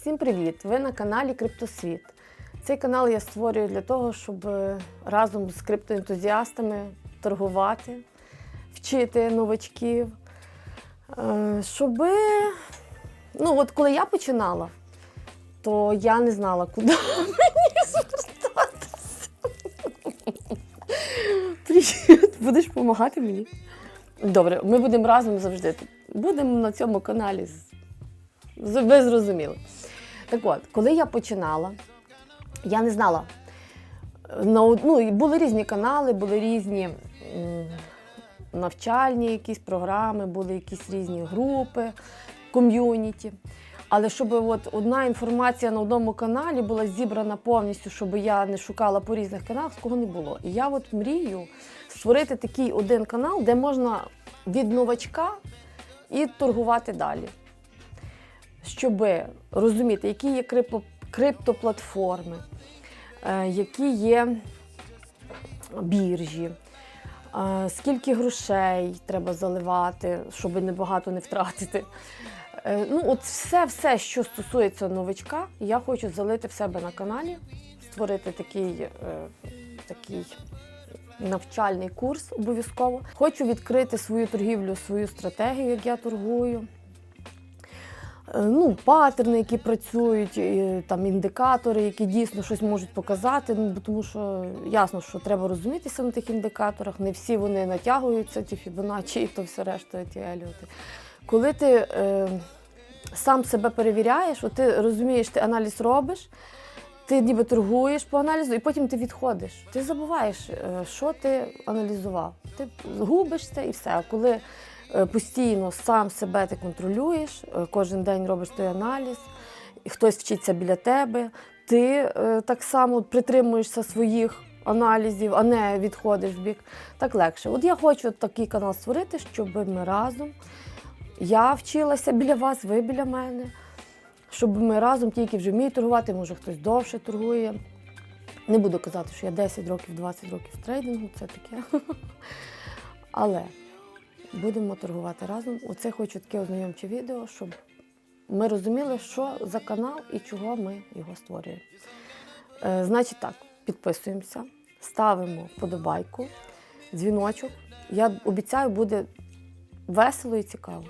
Всім привіт! Ви на каналі Криптосвіт. Цей канал я створюю для того, щоб е, разом з криптоентузіастами торгувати, вчити новачків. Е, Щоб, ну от коли я починала, то я не знала, куди мені звертатися. Привіт! Будеш допомагати мені? Добре, ми будемо разом завжди. Будемо на цьому каналі. Ви зрозуміли. Так от, коли я починала, я не знала. Ну, були різні канали, були різні навчальні якісь програми, були якісь різні групи, ком'юніті. Але щоб от одна інформація на одному каналі була зібрана повністю, щоб я не шукала по різних каналах, такого не було. І я от мрію створити такий один канал, де можна від новачка і торгувати далі щоб розуміти, які є криптоплатформи, е, які є біржі, е, скільки грошей треба заливати, щоб небагато не втратити. Е, Ну, от все, все, що стосується новичка, я хочу залити в себе на каналі, створити такий, такий навчальний курс обов'язково. Хочу відкрити свою торгівлю, свою стратегію, як я торгую. Е, ну, паттерни, які працюють, і, там індикатори, які дійсно щось можуть показати. Ну, тому що ясно, що треба розумітися на тих індикаторах. Не всі вони натягуються, ті Фібоначчі і то все решта, ті Еліоти. Коли ти е, сам себе перевіряєш, от ти розумієш, ти аналіз робиш, ти ніби торгуєш по аналізу, і потім ти відходиш. Ти забуваєш, е, що ти аналізував. Ти губиш це і все. А коли постійно сам себе ти контролюєш, е, кожен день робиш той аналіз, хтось вчиться біля тебе, ти е, так само притримуєшся своїх аналізів, а не відходиш в бік. Так легше. От я хочу такий канал створити, щоб ми разом. Я вчилася біля вас, ви біля мене, щоб ми разом тільки вже вміють торгувати, може хтось довше торгує. Не буду казати, що я 10 років, 20 років трейдингу, це таке. Але будемо торгувати разом. Оце хочу таке ознайомче відео, щоб ми розуміли, що за канал і чого ми його створюємо. Е, значить так, підписуємося, ставимо вподобайку, дзвіночок. Я обіцяю, буде весело і цікаво.